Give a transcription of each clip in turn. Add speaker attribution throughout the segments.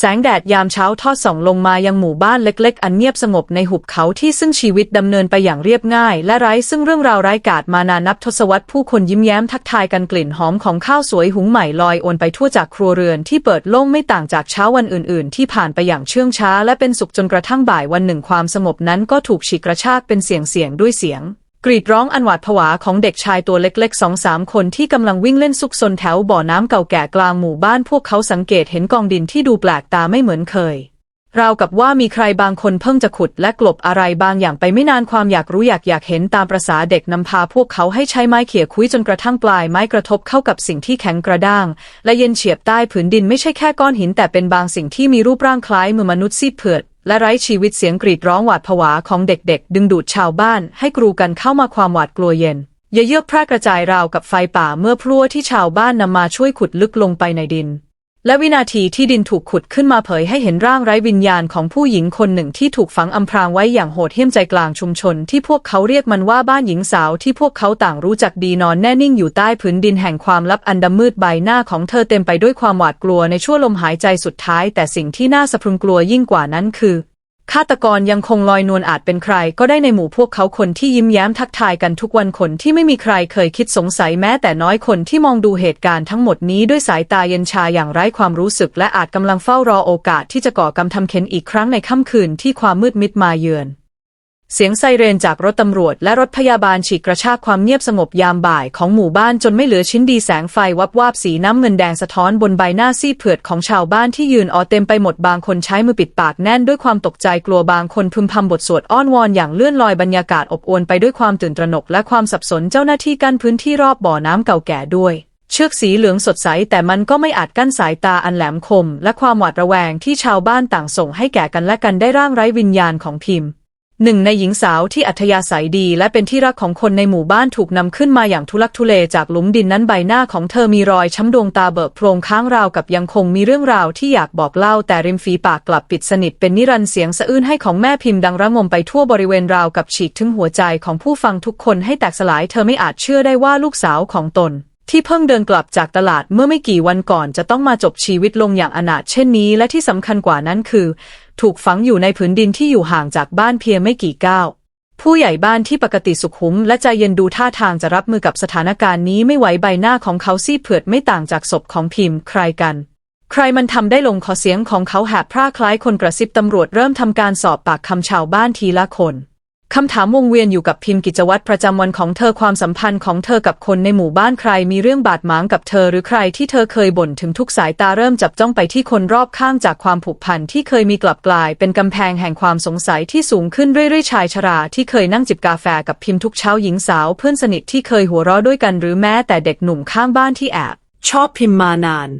Speaker 1: แสงแดดยามเช้าทอดส่องลงมายังหมู่บ้านเล็ก ๆ อันเงียบสงบในหุบเขาที่ซึ่งชีวิตดำเนินไปอย่างเรียบง่าย และไร้ซึ่งเรื่องราวร้ายกาจมานานนับทศวรรษผู้คนยิ้มแย้มทักทายกันกลิ่นหอมของข้าวสวยหุงใหม่ลอยโอนไปทั่วจากครัวเรือนที่เปิดโล่งไม่ต่างจากเช้าวันอื่น ๆ ที่ผ่านไปอย่างเชื่องช้า และเป็นสุขจนกระทั่งบ่ายวันหนึ่งความสงบนั้นก็ถูกฉีกกระชากเป็นเสียงเสียงๆด้วยเสียง กรีดร้องอันหวาดผวาของเด็กชายตัวเล็กๆสองสามคนที่กำลังวิ่งเล่นซุกซนแถวบ่อน้ำเก่าแก่กลางหมู่บ้านพวกเขาสังเกตเห็นกองดินที่ดูแปลกตาไม่เหมือนเคย ราวกับว่ามีใครบางคนเพิ่งจะขุดและกลบอะไรบางอย่างไปไม่นานความอยากรู้อยากอยากเห็นตามประษาเด็กนำพาพวกเขาให้ใช้ไม้เขี่ยคุ้ยจนกระทั่งปลายไม้กระทบเข้ากับสิ่งที่แข็งกระด้าง และเย็นเฉียบใต้ผืนดินไม่ใช่แค่ก้อนหินแต่เป็นบางสิ่งที่มีรูปร่างคล้ายมือมนุษย์ซีดเผือด และไร้ชีวิตเสียงกรีดร้องหวาดผวาของเด็กๆ ดึงดูดชาวบ้านให้กรูกันเข้ามาความหวาดกลัวเย็นเยือกแพร่กระจายราวกับไฟป่าเมื่อพลั่วที่ชาวบ้านนำมาช่วยขุดลึกลงไปในดิน และวินาทีที่ดินถูกขุดขึ้นมาเผยให้เห็นร่างไร้วิญญาณของผู้หญิงคนหนึ่งที่ถูกฝังอำพรางไว้อย่างโหดเหี้ยมใจกลางชุมชน ที่พวกเขาเรียกมันว่าบ้านหญิงสาวที่พวกเขาต่างรู้จักดีนอนแน่นิ่งอยู่ใต้ผืนดินแห่งความลับอันดำมืดใบหน้าของเธอเต็มไปด้วยความหวาดกลัวในชั่วลมหายใจสุดท้าย แต่สิ่งที่น่าสะพรึงกลัวยิ่งกว่านั้นคือ ฆาตกรยังคงลอยนวลอาจเป็นใคร ก็ได้ในหมู่พวกเขาคนที่ยิ้มแย้มทักทายกันทุกวันคนที่ไม่มีใครเคยคิดสงสัยแม้แต่น้อยคนที่มองดูเหตุการณ์ทั้งหมดนี้ด้วยสายตาเย็นชาอย่างไร้ความรู้สึก และอาจกำลังเฝ้ารอโอกาสที่จะก่อกรรมทำเข็นอีกครั้งในค่ำคืนที่ความมืดมิดมาเยือน เสียงไซเรนจากรถตำรวจและรถพยาบาลฉีกกระชากความเงียบสงบยามบ่ายของหมู่บ้านจนไม่เหลือชิ้นดีแสงไฟวับวาบสีน้ำเงินแดงสะท้อนบนใบหน้าซีเผือดของชาวบ้านที่ยืนออเต็มไปหมดบางคนใช้มือปิดปากแน่นด้วยความตกใจกลัวบางคนพึมพำบทสวดอ้อนวอนอย่างเลื่อนลอยบรรยากาศอบอวลไปด้วยความตื่นตระหนกและความสับสนเจ้าหน้าที่กั้นพื้นที่รอบบ่อน้ำเก่าแก่ด้วยเชือกสีเหลืองสดใสแต่มันก็ไม่อาจกั้นสายตาอันแหลมคม และความหวาดระแวงที่ชาวบ้านต่างส่งให้แก่กันและกันได้ร่างไร้วิญญาณของพิมพ์ หนึ่งในหญิงสาวที่อัธยาศัยดีและเป็นที่รักของคนในหมู่บ้านถูกนำขึ้นมาอย่างทุลักทุเลจากหลุมดินนั้นใบหน้าของเธอมีรอยช้ำดวงตาเบิกโพรงค้างราวกับยังคงมีเรื่องราวที่อยากบอกเล่าแต่ริมฝีปากกลับปิดสนิทเป็นนิรันดร์เสียงสะอื้นให้ของแม่พิมพ์ดังระงมไปทั่วบริเวณราวกับฉีกถึงหัวใจของผู้ฟังทุกคนให้แตกสลายเธอไม่อาจเชื่อได้ว่าลูกสาวของตนที่เพิ่งเดินกลับจากตลาดเมื่อไม่กี่วันก่อนจะต้องมาจบชีวิตลงอย่างอนาถเช่นนี้และที่สำคัญกว่านั้นคือ ถูกฝังอยู่ในผืนดินที่อยู่ห่างจากบ้านเพียงไม่กี่ก้าวผู้ใหญ่บ้านที่ปกติสุขุมและใจเย็นดูท่าทางจะรับมือกับสถานการณ์นี้ไม่ไหวใบหน้าของเขาซีเผือดไม่ต่างจากศพของพิมพ์ใครกัน ใครมันทำได้ลงคอเสียงของเขาแหบพร่าคล้ายคนกระซิบตำรวจเริ่มทำการสอบปากคำชาวบ้านทีละคน คำถามวงเวียนอยู่กับพิมพ์กิจวัตรประจำวันของเธอความสัมพันธ์ของเธอกับคนในหมู่บ้านใครมีเรื่องบาดหมางกับเธอหรือใครที่เธอเคยบ่นถึงทุกสายตาเริ่มจับจ้องไปที่คนรอบข้างจากความผูกพันที่เคยมีกลับกลาย เป็นกำแพงแห่งความสงสัยที่สูงขึ้นเรื่อยๆชายชราที่เคยนั่งจิบกาแฟกับพิมพ์ทุกเช้าหญิงสาวเพื่อนสนิทที่เคยหัวเราะด้วยกันหรือแม้แต่เด็กหนุ่มข้างบ้านที่แอบชอบพิมพ์มานาน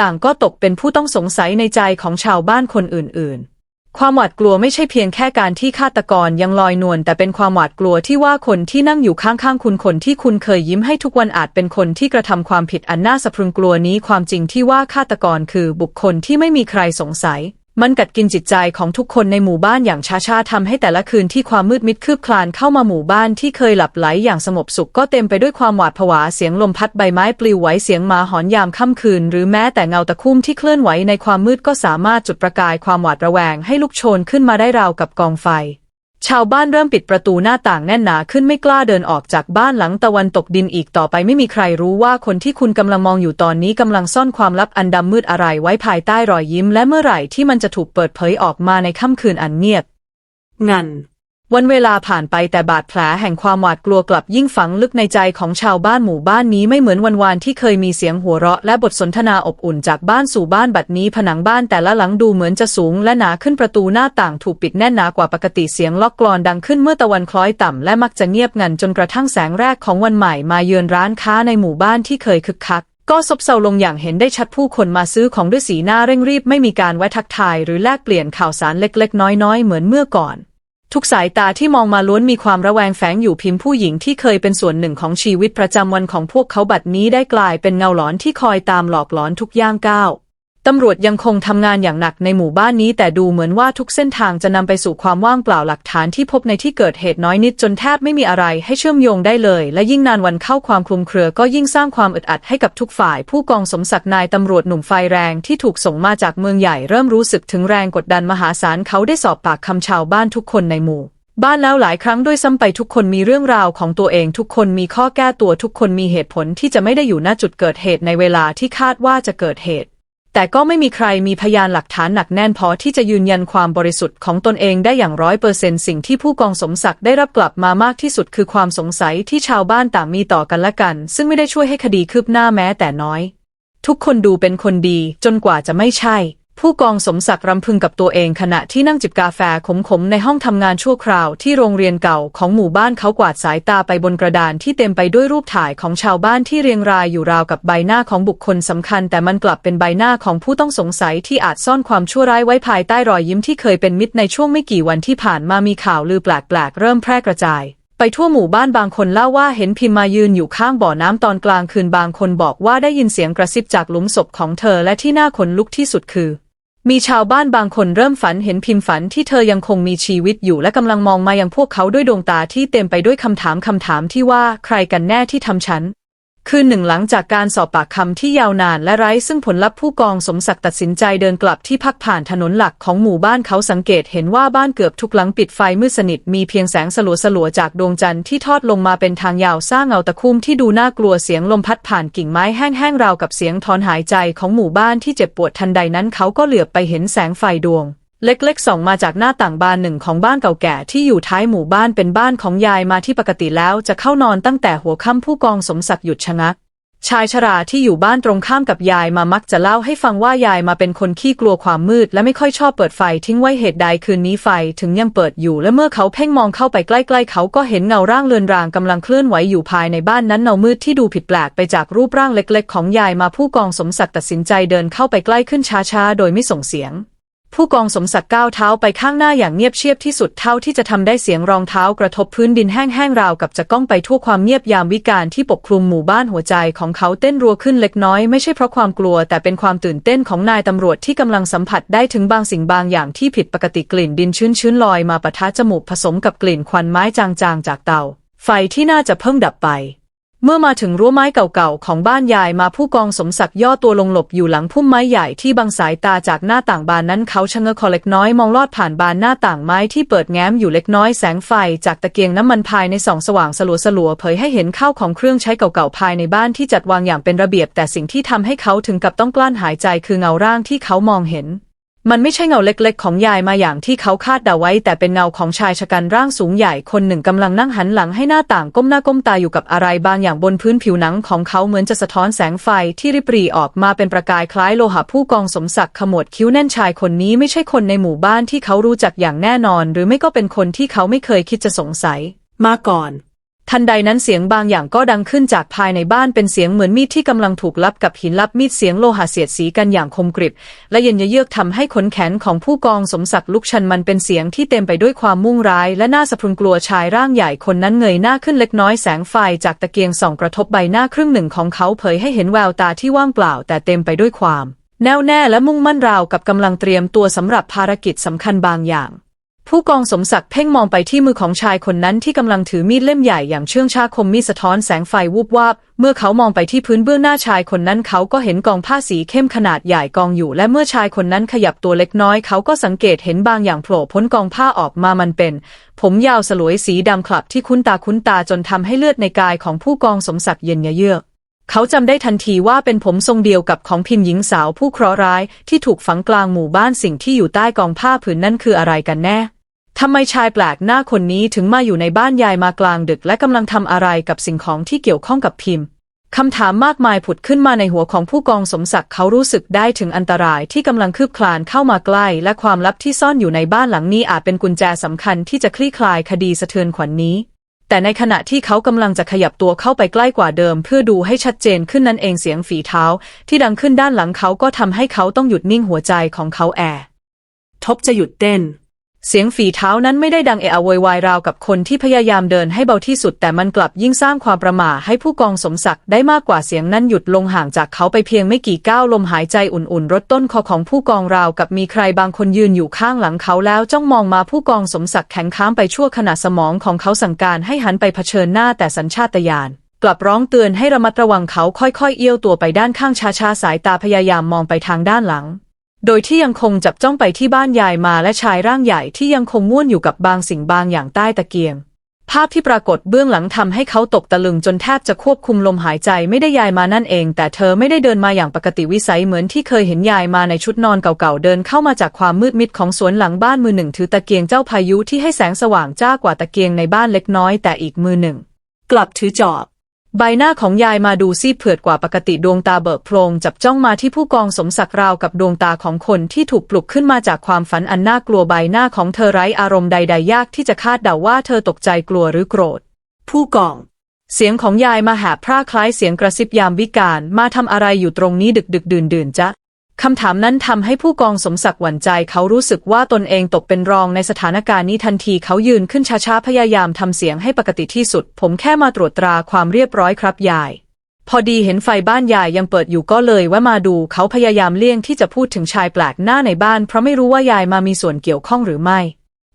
Speaker 1: ต่างก็ตกเป็นผู้ต้องสงสัยในใจของชาวบ้านคนอื่นๆ ความหวาดกลัวไม่ใช่เพียงแค่การที่ฆาตกรยังลอยนวลแต่เป็นความหวาดกลัวที่ว่าคนที่นั่งอยู่ข้างๆคุณคนที่คุณเคยยิ้มให้ทุกวันอาจเป็นคนที่กระทำความผิดอันน่าสะพรึงกลัวนี้ความจริงที่ว่าฆาตกรคือบุคคลที่ไม่มีใครสงสัย มันกัดกินจิตใจของทุกคนในหมู่บ้านอย่างช้าๆทำให้แต่ละคืนที่ความมืดมิดคืบคลานเข้ามาหมู่บ้านที่เคยหลับไหลอย่างสงบสุขก็เต็มไปด้วยความหวาดผวาเสียงลมพัดใบไม้ปลิวไหวเสียงหมาหอนยามค่ำคืน หรือแม้แต่เงาตะคุ่มที่เคลื่อนไหวในความมืดก็สามารถจุดประกายความหวาดระแวงให้ลุกโชนขึ้นมาได้ราวกับกองไฟ ชาวบ้านเริ่มปิดประตูหน้าต่างแน่นหนาขึ้นไม่กล้าเดินออกจากบ้านหลังตะวันตกดินอีกต่อไปไม่มีใครรู้ว่าคนที่คุณกำลังมองอยู่ตอนนี้กำลังซ่อนความลับอันดำมืดอะไรไว้ภายใต้รอยยิ้ม และเมื่อไหร่ที่มันจะถูกเปิดเผยออกมาในค่ำคืนอันเงียบงัน วันเวลาผ่านไปแต่บาดแผลแห่งความหวาดกลัวกลับยิ่งฝังลึกในใจของชาวบ้านหมู่บ้านนี้ไม่เหมือนวันวานที่เคยมีเสียงหัวเราะและบทสนทนาอบอุ่นจากบ้านสู่บ้านบัดนี้ผนังบ้านแต่ละหลังดูเหมือนจะสูงและหนาขึ้นประตูหน้าต่างถูกปิดแน่นหนากว่าปกติเสียงล็อกกลอนดังขึ้นเมื่อตะวันคล้อยต่ำและมักจะเงียบงันจนกระทั่งแสงแรกของวันใหม่มาเยือนร้านค้าในหมู่บ้านที่เคยคึกคักก็ซบเซาลงอย่างเห็นได้ชัดผู้คนมาซื้อของด้วยสีหน้าเร่งรีบไม่มีการแวะทักทายหรือแลกเปลี่ยนข่าวสารเล็กๆ น้อยๆ เหมือนเมื่อก่อน ทุกสายตาที่มองมาล้วนมีความระแวงแฝงอยู่พิมพ์ผู้หญิงที่เคยเป็นส่วนหนึ่งของชีวิตประจำวันของพวกเขาบัดนี้ได้กลายเป็นเงาหลอนที่คอยตามหลอกหลอนทุกย่างก้าว ตำรวจยังคงทำงานอย่างหนักในหมู่บ้านนี้ แต่ดูเหมือนว่าทุกเส้นทางจะนำไปสู่ความว่างเปล่าหลักฐานที่พบในที่เกิดเหตุน้อยนิดจนแทบไม่มีอะไรให้เชื่อมโยงได้เลย และยิ่งนานวันเข้าความคลุมเครือก็ยิ่งสร้างความอึดอัดให้กับทุกฝ่าย ผู้กองสมศักดิ์นายตำรวจหนุ่มไฟแรงที่ถูกส่งมาจากเมืองใหญ่เริ่มรู้สึกถึงแรงกดดันมหาศาลเขาได้สอบปากคำชาวบ้านทุกคนในหมู่บ้านแล้วหลายครั้งด้วยซ้ำไปทุกคนมีเรื่องราวของตัวเองทุกคนมีข้อแก้ตัวทุกคนมีเหตุผลที่จะไม่ได้อยู่ณจุดเกิดเหตุในเวลาที่คาดว่าจะเกิดเหตุ แต่ก็ไม่มีใครมีพยานหลักฐานหนักแน่นพอที่จะยืนยันความบริสุทธิ์ของตนเองได้อย่างร้อยเปอร์เซ็นต์สิ่งที่ผู้กองสมศักดิ์ได้รับกลับมามากที่สุดคือความสงสัยที่ชาวบ้านต่างมีต่อกันและกัน ซึ่งไม่ได้ช่วยให้คดีคืบหน้าแม้แต่น้อย ทุกคนดูเป็นคนดีจนกว่าจะไม่ใช่ ผู้กองสมศักดิ์รำพึงกับตัวเองขณะที่นั่งจิบกาแฟขมๆ ในห้องทำงานชั่วคราวที่โรงเรียนเก่าของหมู่บ้านเขากวาดสายตาไปบนกระดานที่เต็มไปด้วยรูปถ่ายของชาวบ้านที่เรียงรายอยู่ราวกับใบหน้าของบุคคลสำคัญ แต่มันกลับเป็นใบหน้าของผู้ต้องสงสัยที่อาจซ่อนความชั่วร้ายไว้ภายใต้รอยยิ้มที่เคยเป็นมิตรในช่วงไม่กี่วันที่ผ่านมามีข่าวลือแปลกๆ เริ่มแพร่กระจายไปทั่วหมู่บ้านบางคนเล่าว่าเห็นพิมมายืนอยู่ข้างบ่อน้ำตอนกลางคืนบางคนบอกว่าได้ยินเสียงกระซิบจากหลุมศพของเธอและที่น่าขนลุกที่สุดคือ มีชาวบ้านบางคนเริ่มฝันเห็นพิมพ์ฝันที่เธอยังคงมีชีวิตอยู่และกำลังมองมายังพวกเขาด้วยดวงตาที่เต็มไปด้วยคำถามคำถามที่ว่าใครกันแน่ที่ทำฉัน คืนหนึ่งหลังจากการสอบปากคำที่ยาวนานและไร้ซึ่งผลลัพธ์ผู้กองสมศักดิ์ตัดสินใจเดินกลับที่พักผ่านถนนหลักของหมู่บ้านเขาสังเกตเห็นว่าบ้านเกือบทุกหลังปิดไฟมืดสนิทมีเพียงแสงสลัวๆจากดวงจันทร์ที่ทอดลงมาเป็นทางยาวสร้างเงาตะคุ่มที่ดูน่ากลัวเสียงลมพัดผ่านกิ่งไม้แห้งๆราวกับเสียงถอนหายใจของหมู่บ้านที่เจ็บปวดทันใดนั้นเขาก็เหลือบไปเห็นแสงไฟดวง เล็กๆส่องมาจากหน้าต่างบานหนึ่งของบ้านเก่าแก่ที่อยู่ท้ายหมู่บ้านเป็นบ้านของยายมาที่ปกติแล้วจะเข้านอนตั้งแต่หัวค่ำผู้กองสมศักดิ์หยุดชะงัก ชายชราที่อยู่บ้านตรงข้ามกับยายมามักจะเล่าให้ฟังว่ายายมาเป็นคนขี้กลัวความมืดและไม่ค่อยชอบเปิดไฟทิ้งไว้เหตุใดคืนนี้ไฟถึงยังเปิดอยู่และเมื่อเขาเพ่งมองเข้าไปใกล้ๆ เขาก็เห็นเงาร่างเลือนรางกำลังเคลื่อนไหวอยู่ภายในบ้านนั้นเงามืดที่ดูผิดแปลกไปจากรูปร่างเล็ก ๆ ของยายมาผู้กองสมศักดิ์ตัดสินใจเดินเข้าไปใกล้ขึ้นช้าๆ โดยไม่ส่งเสียง ผู้กองสมศักดิ์ก้าวเท้าไปข้างหน้าอย่างเงียบเชียบที่สุดเท่าที่จะทำได้เสียงรองเท้ากระทบพื้นดินแห้งๆราวกับจะก้องไปทั่วความเงียบยามวิกาลที่ปกคลุมหมู่บ้านหัวใจของเขาเต้นรัวขึ้นเล็กน้อยไม่ใช่เพราะความกลัว แต่เป็นความตื่นเต้นของนายตำรวจที่กำลังสัมผัสได้ถึงบางสิ่งบางอย่างที่ผิดปกติกลิ่นดินชื้นๆลอยมาปะทะจมูกผสมกับกลิ่นควันไม้จางๆจากเตาไฟที่น่าจะเพิ่งดับไป เมื่อมาถึงรั้วไม้เก่าๆของบ้านยายมาผู้กองสมศักดิ์ย่อตัวลงหลบอยู่หลังพุ่มไม้ใหญ่ที่บังสายตาจากหน้าต่างบานนั้นเขาชะเง้อคอเล็กน้อยมองลอดผ่านบานหน้าต่างไม้ที่เปิดแง้มอยู่เล็กน้อยแสงไฟจากตะเกียงน้ำมันภายในส่องสว่างสลัวสลัวๆเผยให้เห็นข้าวของเครื่องใช้เก่าๆภายในบ้านที่จัดวางอย่างเป็นระเบียบ แต่สิ่งที่ทำให้เขาถึงกับต้องกลั้นหายใจคือเงาร่างที่เขามองเห็น มันไม่ใช่เงาเล็กๆ ของยายมาอย่างที่เขาคาดเดาไว้ แต่เป็นเงาของชายชะกันร่างสูงใหญ่คนหนึ่งกำลังนั่งหันหลังให้หน้าต่างก้มหน้าก้มตาอยู่กับอะไรบางอย่างบนพื้นผิวหนังของเขาเหมือนจะสะท้อนแสงไฟที่ริบหรี่ออกมาเป็นประกายคล้ายโลหะผู้กองสมศักดิ์ขมวดคิ้วแน่นชายคนนี้ไม่ใช่คนในหมู่บ้านที่เขารู้จักอย่างแน่นอน หรือไม่ก็เป็นคนที่เขาไม่เคยคิดจะสงสัย มาก่อน ทันใดนั้นเสียงบางอย่างก็ดังขึ้นจากภายในบ้านเป็นเสียงเหมือนมีดที่กำลังถูกลับกับหินลับมีดเสียงโลหะเสียดสีกันอย่างคมกริบ และเย็นเยือกทำให้ขนแขนของผู้กองสมศักดิ์ลุกชันมันเป็นเสียงที่เต็มไปด้วยความมุ่งร้าย และน่าสะพรึงกลัวชายร่างใหญ่คนนั้นเงยหน้าขึ้นเล็กน้อยแสงไฟจากตะเกียงส่องกระทบใบหน้าครึ่งหนึ่งของเขาเผยให้เห็นแววตาที่ว่างเปล่า แต่เต็มไปด้วยความแน่วแน่และมุ่งมั่นราวกับกำลังเตรียมตัวสำหรับภารกิจสำคัญบางอย่าง ผู้กองสมศักดิ์เพ่งมองไปที่มือของชายคนนั้นที่กำลังถือมีดเล่มใหญ่อย่างเชื่องชาคมมีสะท้อนแสงไฟวูบวาบ เมื่อเขามองไปที่พื้นเบื้องหน้าชายคนนั้นเขาก็เห็นกองผ้าสีเข้มขนาดใหญ่กองอยู่ และเมื่อชายคนนั้นขยับตัวเล็กน้อย เขาก็สังเกตเห็นบางอย่างโผล่พ้นกองผ้าออกมามันเป็น ผมยาวสลวยสีดำคลับที่คุ้นตาคุ้นตาจนทำให้เลือดในกายของผู้กองสมศักดิ์เย็นเยือกเขาจำได้ทันทีว่าเป็นผมทรงเดียวกับของพิมพ์หญิงสาวผู้เคราะห์ร้าย ที่ถูกฝังกลางหมู่บ้านสิ่งที่อยู่ใต้กองผ้าผืนนั้นคืออะไรกันแน่ ทำไมชายแปลกหน้าคนนี้ถึงมาอยู่ในบ้านยายมากลางดึก และกำลังทำอะไรกับสิ่งของที่เกี่ยวข้องกับพิมพ์คำถามมากมายผุดขึ้นมาในหัวของผู้กองสมศักดิ์เขารู้สึกได้ถึงอันตรายที่กำลังคืบคลานเข้ามาใกล้ และความลับที่ซ่อนอยู่ในบ้านหลังนี้อาจเป็นกุญแจสำคัญที่จะคลี่คลายคดีสะเทือนขวัญนนี้ แต่ในขณะที่เขากำลังจะขยับตัวเข้าไปใกล้กว่าเดิม เพื่อดูให้ชัดเจนขึ้นนั่นเองเสียงฝีเท้า ที่ดังขึ้นด้านหลังเขาก็ทำให้เขาต้องหยุดนิ่งหัวใจของเขาแอร์ทบจะหยุดเต้น เสียงฝีเท้านั้นไม่ได้ดังเอะอะโวยวายราวกับคนที่พยายามเดินให้เบาที่สุด แต่มันกลับยิ่งสร้างความประหม่าให้ผู้กองสมศักดิ์ได้มากกว่าเสียงนั้นหยุดลงห่างจากเขาไปเพียงไม่กี่ก้าวลมหายใจอุ่นๆรถต้นคอของผู้กองราวกับมีใครบางคนยืนอยู่ข้างหลังเขาแล้วจ้องมองมาผู้กองสมศักดิ์แข็งค้างไปชั่วขณะสมองของเขาสั่งการให้หันไปเผชิญหน้าแต่สัญชาตญาณกลับร้องเตือนให้ระมัดระวังเขาค่อยๆเอี้ยวตัวไปด้านข้างช้าๆสายตาพยายามมองไปทางด้านหลัง โดยที่ยังคงจับจ้องไปที่บ้านยายมาและชายร่างใหญ่ที่ยังคงม่วนอยู่กับบางสิ่งบางอย่างใต้ตะเกียง ภาพที่ปรากฏเบื้องหลังทำให้เขาตกตะลึงจนแทบจะควบคุมลมหายใจไม่ได้ยายมานั่นเอง แต่เธอไม่ได้เดินมาอย่างปกติวิสัยเหมือนที่เคยเห็นยายมาในชุดนอนเก่าๆเดินเข้ามาจากความมืดมิดของสวนหลังบ้านมือหนึ่งถือตะเกียงเจ้าพายุที่ให้แสงสว่างจ้ากว่าตะเกียงในบ้านเล็กน้อยแต่อีกมือหนึ่ง กลับถือจอบ ใบหน้าของยายมาดูซีเผือดกว่าปกติดวงตาเบิกโพลงจับจ้องมาที่ผู้กองสมศักดิ์ราวกับดวงตาของคนที่ถูกปลุกขึ้นมาจากความฝันอันน่ากลัวใบหน้าของเธอไร้อารมณ์ใดๆ ยากที่จะคาดเดาว่าเธอตกใจกลัวหรือโกรธ ผู้กอง เสียงของยายมาแหบพร่าคล้ายเสียงกระซิบยามวิกาลมาทำอะไรอยู่ตรงนี้ดึกดึกดื่นดื่นๆจ๊ะ คำถามนั้นทำให้ผู้กองสมศักดิ์หวั่นใจเขารู้สึกว่าตนเองตกเป็นรองในสถานการณ์นี้ทันทีเขายืนขึ้นช้าๆ พยายามทำเสียงให้ปกติที่สุด ผมแค่มาตรวจตราความเรียบร้อยครับยาย พอดีเห็นไฟบ้านยายยังเปิดอยู่ก็เลยว่ามาดูเขาพยายามเลี่ยงที่จะพูดถึงชายแปลกหน้าในบ้าน เพราะไม่รู้ว่ายายมามีส่วนเกี่ยวข้องหรือไม่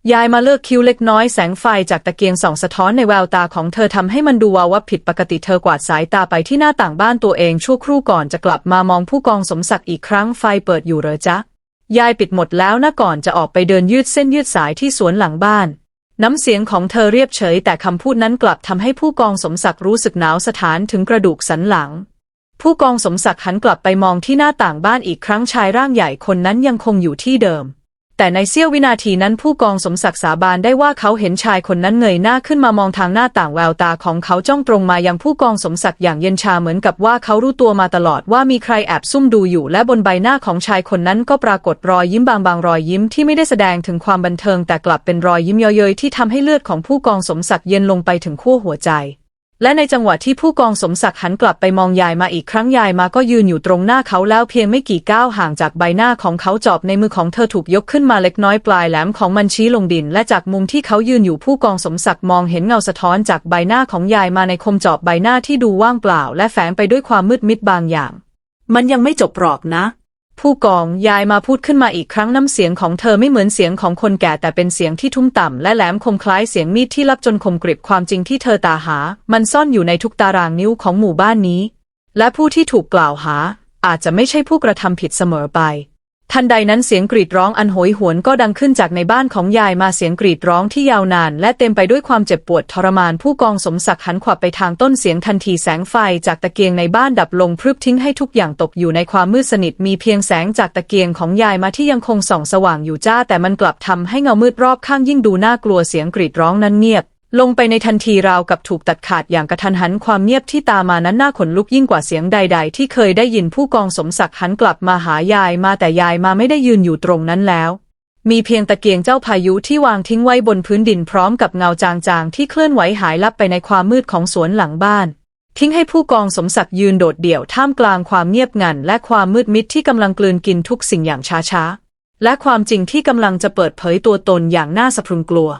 Speaker 1: ยายมาเลิกคิ้วเล็กน้อยแสงไฟจากตะเกียงส่องสะท้อนในแววตาของเธอทำให้มันดูวาววับผิดปกติเธอกวาดสายตาไปที่หน้าต่างบ้านตัวเองชั่วครู่ก่อนจะกลับมามองผู้กองสมศักดิ์อีกครั้งไฟเปิดอยู่เหรอจ๊ะ ยายปิดหมดแล้วนะก่อนจะออกไปเดินยืดเส้นยืดสายที่สวนหลังบ้าน น้ำเสียงของเธอเรียบเฉย แต่คำพูดนั้นกลับทำให้ผู้กองสมศักดิ์รู้สึกหนาวสถานถึงกระดูกสันหลัง ผู้กองสมศักดิ์หันกลับไปมองที่หน้าต่างบ้านอีกครั้งชายร่างใหญ่คนนั้นยังคงอยู่ที่เดิม แต่ในเสี้ยววินาทีนั้นผู้กองสมศักดิ์สาบานได้ว่าเขาเห็นชายคนนั้นเงยหน้าขึ้นมามองทางหน้าต่างแววตาของเขาจ้องตรงมายังผู้กองสมศักดิ์อย่างเย็นชาเหมือนกับว่าเขารู้ตัวมาตลอดว่ามีใครแอบซุ่มดูอยู่ และบนใบหน้าของชายคนนั้นก็ปรากฏรอยยิ้มบางๆรอยยิ้มที่ไม่ได้แสดงถึงความบันเทิงแต่กลับเป็นรอยยิ้มเย้ยๆที่ทำให้เลือดของผู้กองสมศักดิ์เย็นลงไปถึงขั้วหัวใจ และในจังหวะที่ผู้กองสมศักดิ์หันกลับไปมองยายมาอีกครั้งยายมาก็ยืนอยู่ตรงหน้าเขาแล้วเพียงไม่กี่ก้าวห่างจากใบหน้าของเขาจอบในมือของเธอถูกยกขึ้นมาเล็กน้อยปลายแหลมของมันชี้ลงดิน และจากมุมที่เขายืนอยู่ผู้กองสมศักดิ์มองเห็นเงาสะท้อนจากใบหน้าของยายมาในคมจอบใบหน้าที่ดูว่างเปล่า และแฝงไปด้วยความมืดมิดบางอย่าง มันยังไม่จบหรอกนะ ผู้กองยายมาพูดขึ้นมาอีกครั้งน้ำเสียงของเธอไม่เหมือนเสียงของคนแก่แต่เป็นเสียงที่ทุ้มต่ำและแหลมคมคล้ายเสียงมีดที่ลับจนคมกริบความจริงที่เธอตาหา มันซ่อนอยู่ในทุกตารางนิ้วของหมู่บ้านนี้ และผู้ที่ถูกกล่าวหา อาจจะไม่ใช่ผู้กระทำผิดเสมอไป ทันใดนั้นเสียงกรีดร้องอันโหยหวนก็ดังขึ้นจากในบ้านของยายมาเสียงกรีดร้องที่ยาวนาน และเต็มไปด้วยความเจ็บปวดทรมานผู้กองสมศักดิ์หันขวับไปทางต้นเสียงทันทีแสงไฟจากตะเกียงในบ้านดับลงพรึบทิ้งให้ทุกอย่างตกอยู่ในความมืดสนิทมีเพียงแสงจากตะเกียงของยายมาที่ยังคงส่องสว่างอยู่จ้าแต่มันกลับทำให้เงามืดรอบข้างยิ่งดูน่ากลัวเสียงกรีดร้องนั้นเงียบ ลงไปในทันทีราวกับถูกตัดขาดอย่างกระทันหันความเงียบที่ตามมานั้นน่าขนลุกยิ่งกว่าเสียงใด ๆ ที่เคยได้ยินผู้กองสมศักดิ์หันกลับมาหายายมาแต่ยายมาไม่ได้ยืนอยู่ตรงนั้นแล้ว มีเพียงตะเกียงเจ้าพายุที่วางทิ้งไว้บนพื้นดินพร้อมกับเงาจางๆที่เคลื่อนไหวหายลับไปในความมืดของสวนหลังบ้าน ทิ้งให้ผู้กองสมศักดิ์ยืนโดดเดี่ยวท่ามกลางความเงียบงันและความมืดมิดที่กำลังกลืนกินทุกสิ่งอย่างช้าๆและความจริงที่กำลังจะเปิดเผยตัวตนอย่างน่าสะพรึงกลัว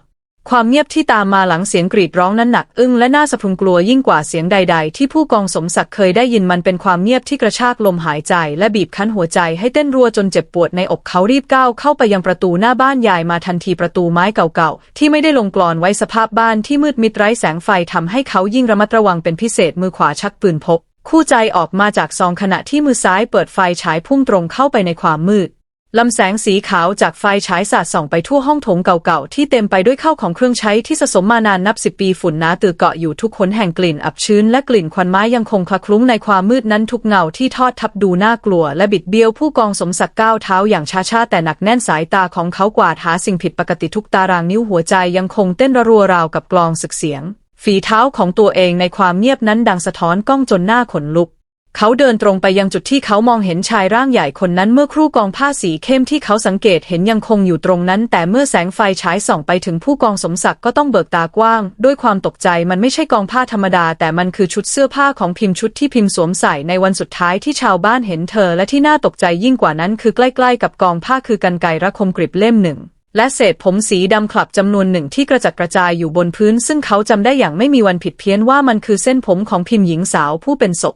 Speaker 1: ความเงียบที่ตามมาหลังเสียงกรีดร้องนั้นหนักอึ้งและน่าสะพรึงกลัวยิ่งกว่าเสียงใด ๆ ที่ผู้กองสมศักดิ์เคยได้ยินมันเป็นความเงียบที่กระชากลมหายใจ และบีบคั้นหัวใจให้เต้นรัวจนเจ็บปวดในอกเขารีบก้าวเข้าไปยังประตูหน้าบ้านยายมาทันทีประตูไม้เก่าๆ ที่ไม่ได้ลงกลอนไว้สภาพบ้านที่มืดมิดไร้แสงไฟทำให้เขายิ่งระมัดระวังเป็นพิเศษมือขวาชักปืนพก คู่ใจออกมาจากซองขณะที่มือซ้ายเปิดไฟฉายพุ่งตรงเข้าไปในความมืด ลำแสงสีขาวจากไฟฉายสาดส่องไปทั่วห้องโถงเก่าๆ ที่เต็มไปด้วยข้าวของเครื่องใช้ที่สะสมมานานนับสิบปีฝุ่นหนาตือเกาะอยู่ทุกขนแห่งกลิ่นอับชื้นและกลิ่นควันไม้ยังคงคละคลุ้งในความมืดนั้นทุกเงาที่ทอดทับดูน่ากลัวและบิดเบี้ยวผู้กองสมศักดิ์ก้าวเท้าอย่างช้าๆแต่หนักแน่นสายตาของเขากวาดหาสิ่งผิดปกติทุกตารางนิ้วหัวใจยังคงเต้นระรัวราวกับกลองศึกเสียง ฝีเท้าของตัวเองในความเงียบนั้นดังสะท้อนก้องจนหน้าขนลุก เขาเดินตรงไปยังจุดที่เขามองเห็นชายร่างใหญ่คนนั้นเมื่อครู่กองผ้าสีเข้มที่เขาสังเกตเห็นยังคงอยู่ตรงนั้น แต่เมื่อแสงไฟฉายส่องไปถึงผู้กองสมศักดิ์ก็ต้องเบิกตากว้าง ด้วยความตกใจมันไม่ใช่กองผ้าธรรมดา แต่มันคือชุดเสื้อผ้าของพิมพ์ชุดที่พิมพ์สวมใส่ในวันสุดท้ายที่ชาวบ้านเห็นเธอ และที่น่าตกใจยิ่งกว่านั้นคือใกล้ๆ กับกองผ้าคือกันไกระคมกริบเล่มหนึ่งและเศษผมสีดำคลับจำนวนหนึ่งที่กระจัดกระจายอยู่บนพื้น ซึ่งเขาจำได้อย่างไม่มีวันผิดเพี้ยนว่ามันคือเส้นผมของพิมพ์หญิงสาวผู้เป็นศพ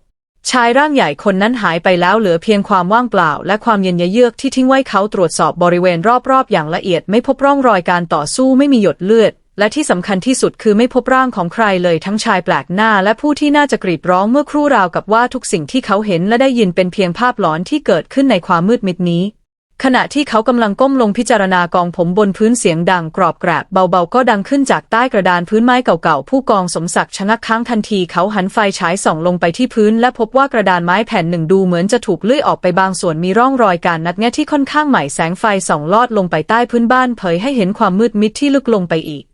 Speaker 1: ชายร่างใหญ่คนนั้นหายไปแล้วเหลือเพียงความว่างเปล่า และความเย็นเยือกที่ทิ้งไว้เขาตรวจสอบบริเวณรอบๆ อย่างละเอียดไม่พบร่องรอยการต่อสู้ไม่มีหยดเลือด และที่สำคัญที่สุดคือไม่พบร่างของใครเลยทั้งชายแปลกหน้า และผู้ที่น่าจะกรีดร้องเมื่อครู่ราวกับว่าทุกสิ่งที่เขาเห็นและได้ยินเป็นเพียงภาพหลอนที่เกิดขึ้นในความมืดมิดนี้ ขณะที่เขากำลังก้มลงพิจารณากองผมบนพื้นเสียงดังกรอบแกรบเบาๆก็ดังขึ้นจากใต้กระดานพื้นไม้เก่าๆ ผู้กองสมศักดิ์ชะงักค้างทันทีเขาหันไฟฉายส่องลงไปที่พื้น และพบว่ากระดานไม้แผ่นหนึ่งดูเหมือนจะถูกเลื่อยออกไปบางส่วนมีร่องรอยการนัดแงะที่ค่อนข้างใหม่แสงไฟส่องลอดลงไปใต้พื้นบ้านเผยให้เห็นความมืดมิดที่ลึกลงไปอีก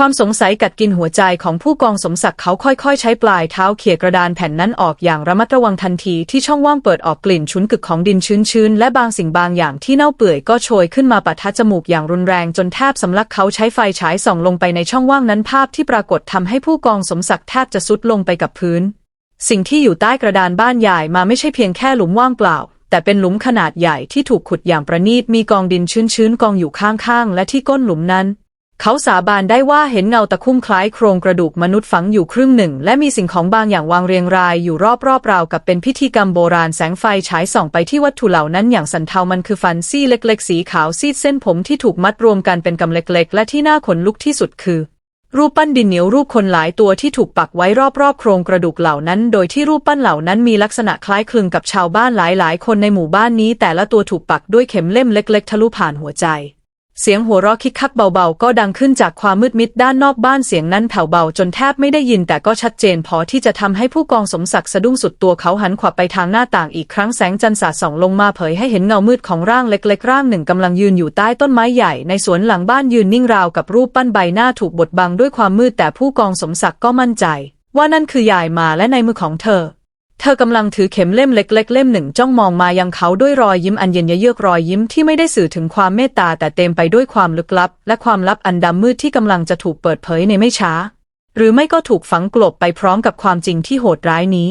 Speaker 1: ความสงสัยกัดกินหัวใจของผู้กองสมศักดิ์เขาค่อยๆ ใช้ปลายเท้าเขี่ยกระดานแผ่นนั้นออกอย่างระมัดระวังทันทีที่ช่องว่างเปิดออกกลิ่นฉุนกึกของดินชื้นๆ และบางสิ่งบางอย่างที่เน่าเปื่อยก็โชยขึ้นมาปะทะจมูกอย่างรุนแรงจนแทบสำลักเขาใช้ไฟฉายส่องลงไปในช่องว่างนั้นภาพที่ปรากฏทำให้ผู้กองสมศักดิ์แทบจะซุดลงไปกับพื้น สิ่งที่อยู่ใต้กระดานบ้านใหญ่มาไม่ใช่เพียงแค่หลุมว่างเปล่าแต่เป็นหลุมขนาดใหญ่ที่ถูกขุดอย่างประณีตมีกองดินชื้นๆกองอยู่ข้างๆ และที่ก้นหลุมนั้น เขาสาบานได้ว่าเห็นเงาตะคุ่มคล้ายโครงกระดูกมนุษย์ฝังอยู่ครึ่งหนึ่ง และมีสิ่งของบางอย่างวางเรียงรายอยู่รอบๆราวกับเป็นพิธีกรรมโบราณแสงไฟฉายส่องไปที่วัตถุเหล่านั้นอย่างสันเทามันคือฟันซี่เล็กๆ สีขาวซีดเส้นผมที่ถูกมัดรวมกันเป็นกำเล็กๆ และที่น่าขนลุกที่สุดคือ รูปปั้นดินเหนียวรูปคนหลายตัวที่ถูกปักไว้รอบๆ โครงกระดูกเหล่านั้น โดยที่รูปปั้นเหล่านั้นมีลักษณะคล้ายคลึงกับชาวบ้านหลายๆ คนในหมู่บ้านนี้ แต่ละตัวถูกปักด้วยเข็มเล่มเล็ก ๆ ทะลุผ่านหัวใจ เสียงหัวเราะคิกคักเบาๆ ก็ดังขึ้นจากความมืดมิดด้านนอกบ้านเสียงนั้นแผ่วเบาจนแทบไม่ได้ยินแต่ก็ชัดเจนพอที่จะทำให้ผู้กองสมศักดิ์สะดุ้งสุดตัวเขาหันขวับไปทางหน้าต่างอีกครั้งแสงจันทร์สาดส่องลงมาเผยให้เห็นเงามืดของร่างเล็กๆร่างหนึ่งกำลังยืนอยู่ใต้ต้นไม้ใหญ่ในสวนหลังบ้านยืนนิ่งราวกับรูปปั้นใบหน้าถูกบดบังด้วยความมืดแต่ผู้กองสมศักดิ์ก็มั่นใจ ว่านั่นคือยายมาและในมือของเธอ เธอกำลังถือเข็มเล่มเล็กๆเล่มหนึ่งจ้องมองมายังเขาด้วยรอยยิ้มอันเย็นเยือกรอยยิ้มที่ไม่ได้สื่อถึงความเมตตาแต่เต็มไปด้วยความลึกลับ และความลับอันดำมืดที่กำลังจะถูกเปิดเผยในไม่ช้า หรือไม่ก็ถูกฝังกลบไปพร้อมกับความจริงที่โหดร้ายนี้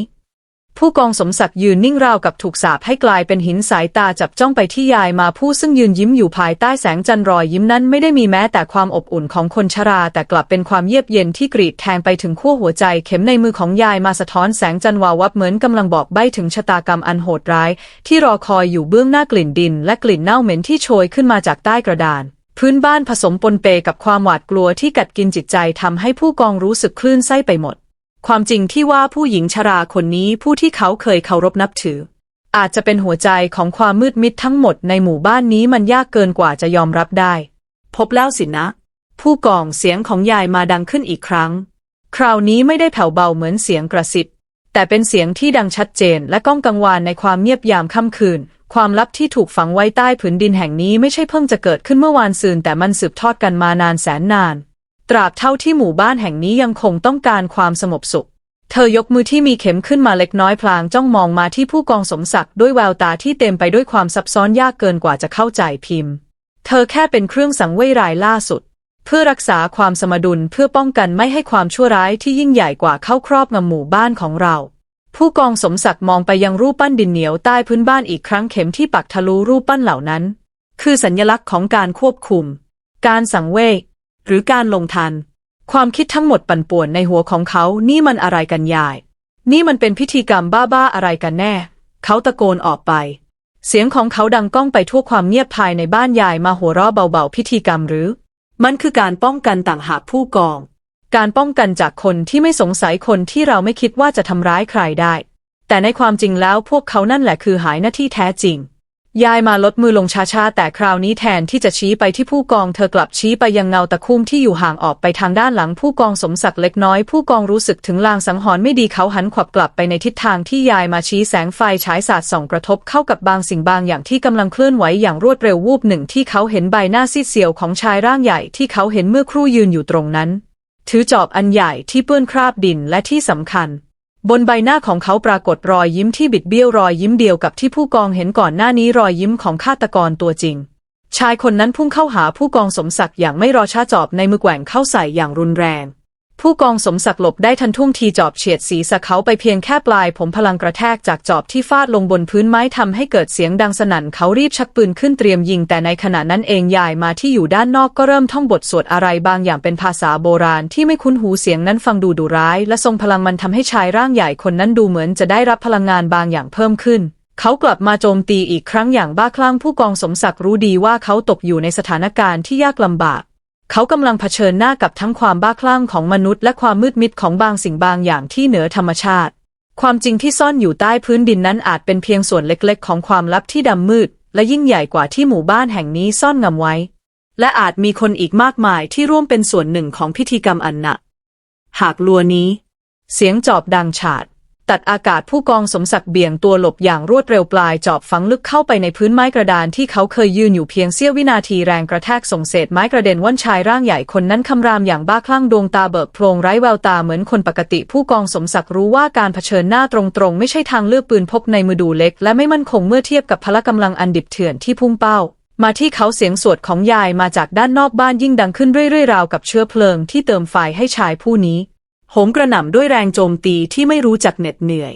Speaker 1: ผู้กองสมศักดิ์ยืนนิ่งราวกับถูกสาปให้กลายเป็นหินสายตาจับจ้องไปที่ยายมาผู้ซึ่งยืนยิ้มอยู่ภายใต้แสงจันทร์รอยยิ้มนั้นไม่ได้มีแม้แต่ความอบอุ่นของคนชรา แต่กลับเป็นความเยือกเย็นที่กรีดแทงไปถึงขั้วหัวใจ เข็มในมือของยายมาสะท้อนแสงจันทร์วาววับเหมือนกำลังบอกใบ้ถึงชะตากรรมอันโหดร้าย ที่รอคอยอยู่เบื้องหน้ากลิ่นดิน และกลิ่นเน่าเหม็นที่โชยขึ้นมาจากใต้กระดานพื้นบ้านผสมปนเปกับความหวาดกลัวที่กัดกินจิตใจทำให้ผู้กองรู้สึกคลื่นไส้ไปหมด ความจริงที่ว่าผู้หญิงชราคนนี้ผู้ที่เขาเคยเคารพนับถือ อาจจะเป็นหัวใจของความมืดมิดทั้งหมดในหมู่บ้านนี้มันยากเกินกว่าจะยอมรับได้ พบแล้วสินะ ผู้กองเสียงของยายมาดังขึ้นอีกครั้ง คราวนี้ไม่ได้แผ่วเบาเหมือนเสียงกระซิบแต่เป็นเสียงที่ดังชัดเจนและก้องกังวานในความเงียบยามค่ำคืน ความลับที่ถูกฝังไว้ใต้ผืนดินแห่งนี้ไม่ใช่เพิ่งจะเกิดขึ้นเมื่อวานซืนแต่มันสืบทอดกันมานานแสนนาน ตราบเท่าที่หมู่บ้านแห่งนี้ยังคงต้องการความสงบสุข เธอยกมือที่มีเข็มขึ้นมาเล็กน้อยพลางจ้องมองมาที่ผู้กองสมศักดิ์ด้วยแววตาที่เต็มไปด้วยความซับซ้อนยากเกินกว่าจะเข้าใจพิมพ์ เธอแค่เป็นเครื่องสังเวยรายล่าสุด เพื่อรักษาความสมดุลเพื่อป้องกันไม่ให้ความชั่วร้ายที่ยิ่งใหญ่กว่าเข้าครอบงำหมู่บ้านของเราผู้กองสมศักดิ์มองไปยังรูปปั้นดินเหนียวใต้พื้นบ้านอีกครั้งเข็มที่ปักทะลุรูปปั้นเหล่านั้น คือสัญลักษณ์ของการควบคุม การสังเวย หรือการลงทัน ความคิดทั้งหมดปั่นป่วนในหัวของเขานี่มันอะไรกันยาย นี่มันเป็นพิธีกรรมบ้าๆอะไรกันแน่ เขาตะโกนออกไป เสียงของเขาดังก้องไปทั่วความเงียบภายในบ้านยายมาหัวเราะเบาๆพิธีกรรมหรือ มันคือการป้องกันต่างหากผู้กอง การป้องกันจากคนที่ไม่สงสัยคนที่เราไม่คิดว่าจะทำร้ายใครได้ แต่ในความจริงแล้วพวกเขานั่นแหละคือหายหน้าที่แท้จริง ยายมาลดมือลงช้าๆ แต่คราวนี้แทนที่จะชี้ไปที่ผู้กองเธอกลับชี้ไปยังเงาตะคุ่มที่อยู่ห่างออกไปทางด้านหลังผู้กองสมศักดิ์เล็กน้อย ผู้กองรู้สึกถึงลางสังหรณ์ไม่ดีเขาหันขวับกลับไปในทิศทางที่ยายมาชี้แสงไฟฉายสาดส่องกระทบเข้ากับบางสิ่งบางอย่างที่กำลังเคลื่อนไหวอย่างรวดเร็ววูบหนึ่งที่เขาเห็นใบหน้าซีดเซียวของชายร่างใหญ่ที่เขาเห็นเมื่อครู่ยืนอยู่ตรงนั้น ถือจอบอันใหญ่ที่เปื้อนคราบดินและที่สำคัญ บนใบหน้าของเขาปรากฏรอยยิ้มที่บิดเบี้ยวรอยยิ้มเดียวกับที่ผู้กองเห็นก่อนหน้านี้รอยยิ้มของฆาตกรตัวจริง ชายคนนั้นพุ่งเข้าหาผู้กองสมศักดิ์อย่างไม่รอช้าจอบในมือแกว่งเข้าใส่อย่างรุนแรง ผู้กองสมศักดิ์หลบได้ทันท่วงทีจอบเฉียดศีรษะเขาไปเพียงแค่ปลาย ผมพลังกระแทกจากจอบที่ฟาดลงบนพื้นไม้ทำให้เกิดเสียงดังสนั่นเขารีบชักปืนขึ้นเตรียมยิง แต่ในขณะนั้นเองยายมาที่อยู่ด้านนอกก็เริ่มท่องบทสวดอะไรบางอย่างเป็นภาษาโบราณที่ไม่คุ้นหูเสียงนั้นฟังดูดุร้าย และทรงพลังมันทำให้ชายร่างใหญ่คนนั้นดูเหมือนจะได้รับพลังงานบางอย่างเพิ่มขึ้นเขากลับมาโจมตีอีกครั้งอย่างบ้าคลั่งผู้กองสมศักดิ์รู้ดีว่าเขาตกอยู่ในสถานการณ์ที่ยากลำบาก เขากำลังเผชิญหน้ากับทั้งความบ้าคลั่งของมนุษย์และความมืดมิดของบางสิ่งบางอย่างที่เหนือธรรมชาติ ความจริงที่ซ่อนอยู่ใต้พื้นดินนั้นอาจเป็นเพียงส่วนเล็กๆ ของความลับที่ดำมืด และยิ่งใหญ่กว่าที่หมู่บ้านแห่งนี้ซ่อนงำไว้ และอาจมีคนอีกมากมายที่ร่วมเป็นส่วนหนึ่งของพิธีกรรมอันหนักหากลัวนี้ เสียงจอบดังฉาด ตัดอากาศผู้กองสมศักดิ์เบี่ยงตัวหลบอย่างรวดเร็วปลายจอบฝังลึกเข้าไปในพื้นไม้กระดานที่เขาเคยยืนอยู่เพียงเสี้ยววินาทีแรงกระแทกส่งเศษไม้กระเด็นว่อนชายร่างใหญ่คนนั้นคำรามอย่างบ้าคลั่งดวงตาเบิกโพรงไร้แววตาเหมือนคนปกติ ผู้กองสมศักดิ์รู้ว่าการเผชิญหน้าตรงๆ ไม่ใช่ทางเลือกปืนพกในมือดูเล็ก และไม่มั่นคงเมื่อเทียบกับพละกำลังอันดิบเถื่อนที่พุ่งเป้า มาที่เขาเสียงสวดของยายมาจากด้านนอกบ้านยิ่งดังขึ้นเรื่อยๆราวกับเชื้อเพลิงที่เติมไฟให้ชายผู้นี้ โหมกระหน่ำด้วยแรงโจมตีที่ไม่รู้จักเหน็ดเหนื่อย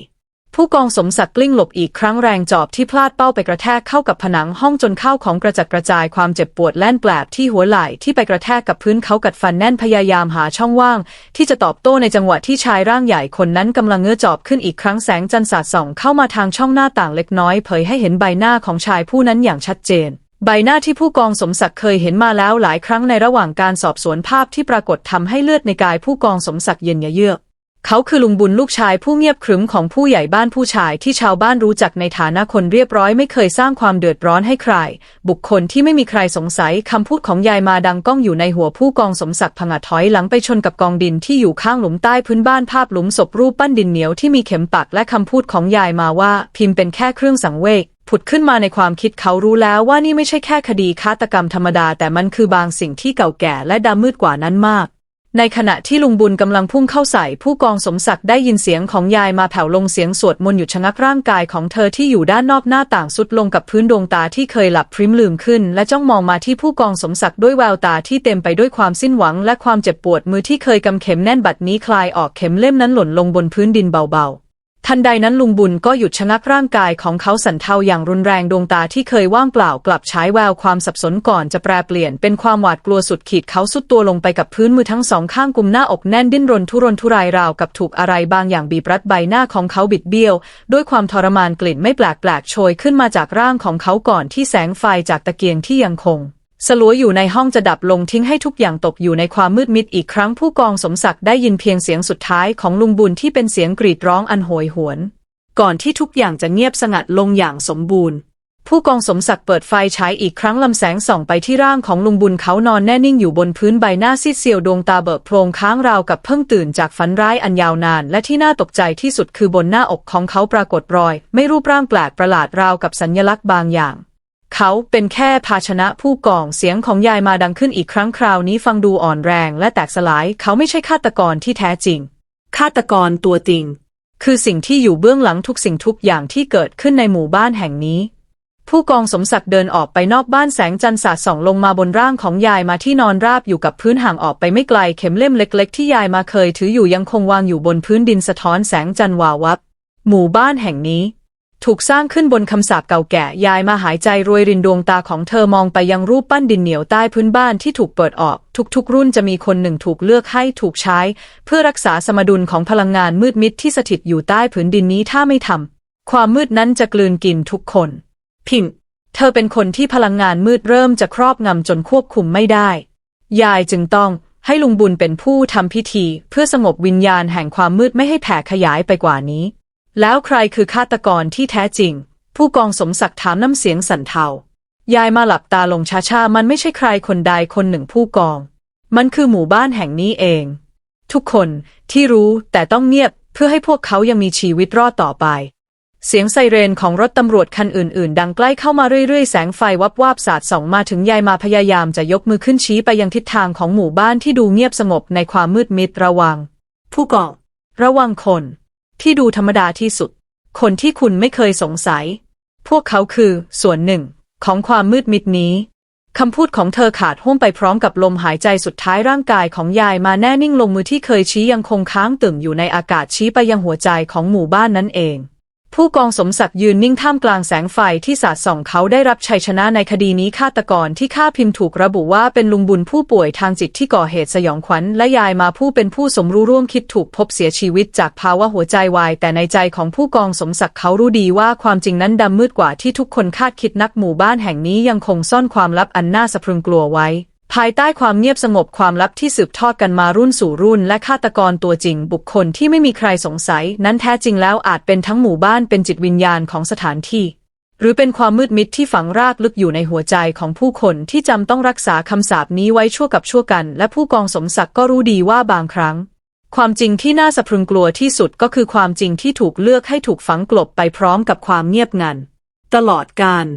Speaker 1: ผู้กองสมศักดิ์กลิ้งหลบอีกครั้งแรงจอบที่พลาดเป้าไปกระแทกเข้ากับผนังห้องจนเข้าของกระจัดกระจายความเจ็บปวดแล่นแปลบที่หัวไหล่ที่ไปกระแทกกับพื้นเขากัดฟันแน่นพยายามหาช่องว่าง ที่จะตอบโต้ในจังหวะที่ชายร่างใหญ่คนนั้นกำลังเงื้อจอบขึ้นอีกครั้งแสงจันทร์สาดส่องเข้ามาทางช่องหน้าต่างเล็กน้อยเผยให้เห็นใบหน้าของชายผู้นั้นอย่างชัดเจน ใบหน้าที่ผู้กองสมศักดิ์เคยเห็นมาแล้วหลายครั้งในระหว่างการสอบสวนภาพที่ปรากฏทำให้เลือดในกายผู้กองสมศักดิ์เย็นเยือก เขาคือลุงบุญลูกชายผู้เงียบขรึมของผู้ใหญ่บ้านผู้ชายที่ชาวบ้านรู้จักในฐานะคนเรียบร้อยไม่เคยสร้างความเดือดร้อนให้ใคร บุคคลที่ไม่มีใครสงสัยคำพูดของยายมาดังก้องอยู่ในหัวผู้กองสมศักดิ์ผงะถอยหลังไปชนกับกองดินที่อยู่ข้างหลุมใต้พื้นบ้านภาพหลุมศพรูปปั้นดินเหนียวที่มีเข็มปักและคำพูดของยายมาว่า พิมพ์เป็นแค่เครื่องสังเวช ผุดขึ้นมาในความคิดเขารู้แล้วว่านี่ไม่ใช่แค่คดีฆาตกรรมธรรมดา แต่มันคือบางสิ่งที่เก่าแก่และดำมืดกว่านั้นมาก ในขณะที่ลุงบุญกำลังพุ่งเข้าใส่ ผู้กองสมศักดิ์ได้ยินเสียงของยายมาแผ่วลงเสียงสวดมนต์หยุดชะงักร่างกายของเธอที่อยู่ด้านนอกหน้าต่างสุดลงกับพื้นดวงตาที่เคยหลับพริ้มลืมขึ้น และจ้องมองมาที่ผู้กองสมศักดิ์ด้วยแววตาที่เต็มไปด้วยความสิ้นหวัง และความเจ็บปวดมือที่เคยกำเข็มแน่นบัดนี้คลายออกเข็มเล่มนั้นหล่นลงบนพื้นดินเบาๆ ทันใดนั้นลุงบุญก็หยุดชะงักร่างกายของเขาสั่นเทาอย่างรุนแรงดวงตาที่เคยว่างเปล่ากลับฉายแววความสับสนก่อนจะแปรเปลี่ยนเป็นความหวาดกลัวสุดขีดเขาสุดตัวลงไปกับพื้นมือทั้งสองข้างกุมหน้าอกแน่นดิ้นรนทุรนทุรายราวกับถูกอะไรบางอย่างบีบรัดใบหน้าของเขาบิดเบี้ยว ด้วยความทรมานกลิ่นไม่แปลกแปลกโชยขึ้นมาจากร่างของเขาก่อนที่แสงไฟจากตะเกียงที่ยังคง สลัวอยู่ในห้องจะดับลงทิ้งให้ทุกอย่างตกอยู่ในความมืดมิดอีกครั้งผู้กองสมศักดิ์ได้ยินเพียงเสียงสุดท้ายของลุงบุญที่เป็นเสียงกรีดร้องอันโหยหวน ก่อนที่ทุกอย่างจะเงียบสงัดลงอย่างสมบูรณ์ ผู้กองสมศักดิ์เปิดไฟฉายอีกครั้งลำแสงส่องไปที่ร่างของลุงบุญเขานอนแน่นิ่งอยู่บนพื้นใบหน้าซีดเซียวดวงตาเบิกโพรงค้างราวกับเพิ่งตื่นจากฝันร้ายอันยาวนาน และที่น่าตกใจที่สุดคือบนหน้าอกของเขาปรากฏรอย ไม่รูปร่างแปลกประหลาดราวกับสัญลักษณ์บางอย่าง เขาเป็นแค่ภาชนะผู้กองเสียงของยายมาดังขึ้นอีกครั้งคราวนี้ฟังดูอ่อนแรงและแตกสลาย เขาไม่ใช่ฆาตกรที่แท้จริง ฆาตกรตัวจริง คือสิ่งที่อยู่เบื้องหลังทุกสิ่งทุกอย่างที่เกิดขึ้นในหมู่บ้านแห่งนี้ ผู้กองสมศักดิ์เดินออกไปนอกบ้านแสงจันทร์สาดส่องลงมาบนร่างของยายมาที่นอนราบอยู่กับพื้นห่างออกไปไม่ไกลเข็มเล่มเล็ก ๆ ที่ยายมาเคยถืออยู่ยังคงวางอยู่บนพื้นดินสะท้อนแสงจันทร์วาววับ หมู่บ้านแห่งนี้ ถูกสร้างขึ้นบนคำสาปเก่าแก่ยายมาหายใจรวยรินดวงตาของเธอมองไปยังรูปปั้นดินเหนียวใต้พื้นบ้านที่ถูกเปิดออก ทุกๆ รุ่นจะมีคนหนึ่งถูกเลือกให้ถูกใช้ เพื่อรักษาสมดุลของพลังงานมืดมิดที่สถิตอยู่ใต้ผืนดินนี้ถ้าไม่ทำความมืดนั้นจะกลืนกินทุกคน พิมเธอเป็นคนที่พลังงานมืดเริ่มจะครอบงำจนควบคุมไม่ได้ ยายจึงต้องให้ลุงบุญเป็นผู้ทำพิธี เพื่อสงบวิญญาณแห่งความมืดไม่ให้แผ่ขยายไปกว่านี้ แล้วใครคือฆาตกรที่แท้จริง ผู้กองสมศักดิ์ถามน้ำเสียงสั่นเทายายมาหลับตาลงช้าๆ มันไม่ใช่ใครคนใดคนหนึ่งผู้กอง มันคือหมู่บ้านแห่งนี้เอง ทุกคนที่รู้แต่ต้องเงียบเพื่อให้พวกเขายังมีชีวิตรอดต่อไป เสียงไซเรนของรถตำรวจคันอื่น ๆ ดังใกล้เข้ามาเรื่อย ๆ แสงไฟวับวาบสาดส่องมาถึงยายมาพยายามจะยกมือขึ้นชี้ไปยังทิศทางของหมู่บ้านที่ดูเงียบสงบในความมืดมิดระวัง ผู้กองระวังคน ที่ดูธรรมดาที่สุด คนที่คุณไม่เคยสงสัย พวกเขาคือส่วนหนึ่ง ของความมืดมิดนี้คำพูดของเธอขาดห้วมไปพร้อมกับลมหายใจสุดท้ายร่างกายของยายมาแน่นิ่งลงมือที่เคยชี้ยังคงค้างตึงอยู่ในอากาศชี้ไปยังหัวใจของหมู่บ้านนั่นเอง ผู้กองสมศักดิ์ยืนนิ่งท่ามกลางแสงไฟที่สาดส่องเขาได้รับชัยชนะในคดีนี้ฆาตกรที่ฆ่าพิมพ์ถูกระบุว่าเป็นลุงบุญผู้ป่วยทางจิตที่ก่อเหตุสยองขวัญและยายมาผู้เป็นผู้สมรู้ร่วมคิดถูกพบเสียชีวิตจากภาวะหัวใจวาย แต่ในใจของผู้กองสมศักดิ์เขารู้ดีว่าความจริงนั้นดำมืดกว่าที่ทุกคนคาดคิดนักหมู่บ้านแห่งนี้ยังคงซ่อนความลับอันน่าสะพรึงกลัวไว้ ภายใต้ความเงียบสงบความลับที่สืบทอดกันมารุ่นสู่รุ่น และฆาตกรตัวจริงบุคคลที่ไม่มีใครสงสัย นั้นแท้จริงแล้วอาจเป็นทั้งหมู่บ้านเป็นจิตวิญญาณของสถานที่ หรือเป็นความมืดมิดที่ฝังรากลึกอยู่ในหัวใจของผู้คนที่จำต้องรักษาคำสาปนี้ไว้ชั่วกับชั่วกัน และผู้กองสมศักดิ์ก็รู้ดีว่าบางครั้ง ความจริงที่น่าสะพรึงกลัวที่สุดก็คือความจริงที่ถูกเลือกให้ถูกฝังกลบไปพร้อมกับความเงียบงันตลอดกาล